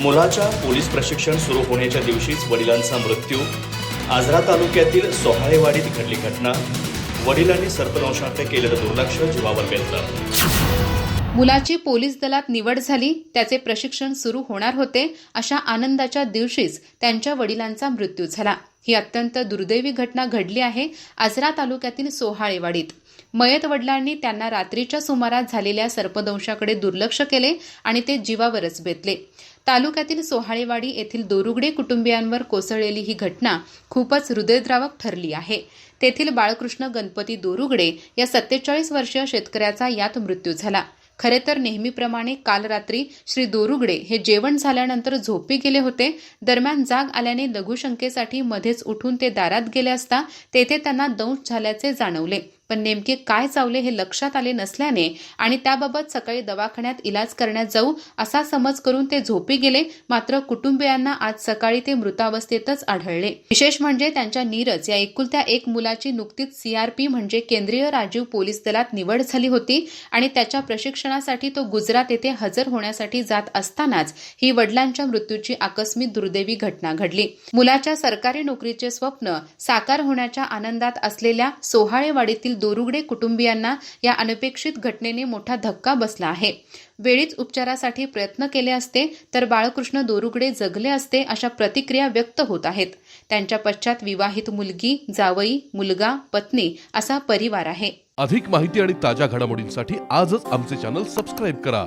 मुलाच्या पोलीस प्रशिक्षण सुरू होण्याच्या दिवशीच वडिलांचा मृत्यू. आजरा तालुक्यातील सोहाळेवाडीत घडली घटना. वडिलांनी सर्पदंशाकडे केलेलं दुर्लक्ष जीवावर बेतलं मुलाची पोलीस दलात निवड झाली त्याचे प्रशिक्षण सुरू होणार होते अशा आनंदाच्या दिवशीच त्यांच्या वडिलांचा मृत्यू झाला. ही अत्यंत दुर्दैवी घटना घडली आहे आजरा तालुक्यातील सोहाळेवाडीत. मयत वडिलांनी त्यांना रात्रीच्या सुमारास झालेल्या सर्पदंशाकडे दुर्लक्ष केले आणि ते जीवावरच बेतले. तालुक्यातील सोहाळेवाडी येथील दोरुगडे कुटुंबियांवर कोसळलेली ही घटना खूपच हृदयद्रावक ठरली आहे. तेथील बाळकृष्ण गणपती दोरुगडे या सत्तेचाळीस वर्षीय शेतकऱ्याचा यात मृत्यू झाला. खरे तर नेहमीप्रमाणे काल रात्री श्री दोरुगडे हे जेवण झाल्यानंतर झोपी गेले होते. दरम्यान जाग आल्याने लघुशंकेसाठी मध्येच उठून ते दारात गेले असता तेथे त्यांना दंश झाल्याचे जाणवले. पण नेमके काय चावले हे लक्षात आले नसल्याने आणि त्याबाबत सकाळी दवाखान्यात इलाज करण्यात जाऊ असा समज करून ते झोपी गेले मात्र कुटुंबियांना आज सकाळी ते मृतावस्थेतच आढळले. विशेष म्हणजे त्यांच्या नीरज या एकुलत्या एक मुलाची नुकतीच सीआरपी म्हणजे केंद्रीय राजीव पोलीस दलात निवड झाली होती आणि त्याच्या प्रशिक्षणासाठी तो गुजरात येथे हजर होण्यासाठी जात असतानाच ही वडिलांच्या मृत्यूची आकस्मिक दुर्दैवी घटना घडली. मुलाच्या सरकारी नोकरीचे स्वप्न साकार होण्याच्या आनंदात असलेल्या सोहाळेवाडीतील दोरुगडे कुटुंबियांना या अनपेक्षित घटनेने मोठा धक्का बसला आहे. वेळीच उपचारासाठी प्रयत्न केले असते तर बाळकृष्ण दोरुगडे जगले असते अशा प्रतिक्रिया व्यक्त होत आहेत. त्यांच्या पश्चात विवाहित मुलगी जावई मुलगा पत्नी असा परिवार आहे. अधिक माहिती आणि ताज्या घडामोडींसाठी आजच आमचे चॅनल सबस्क्राईब करा.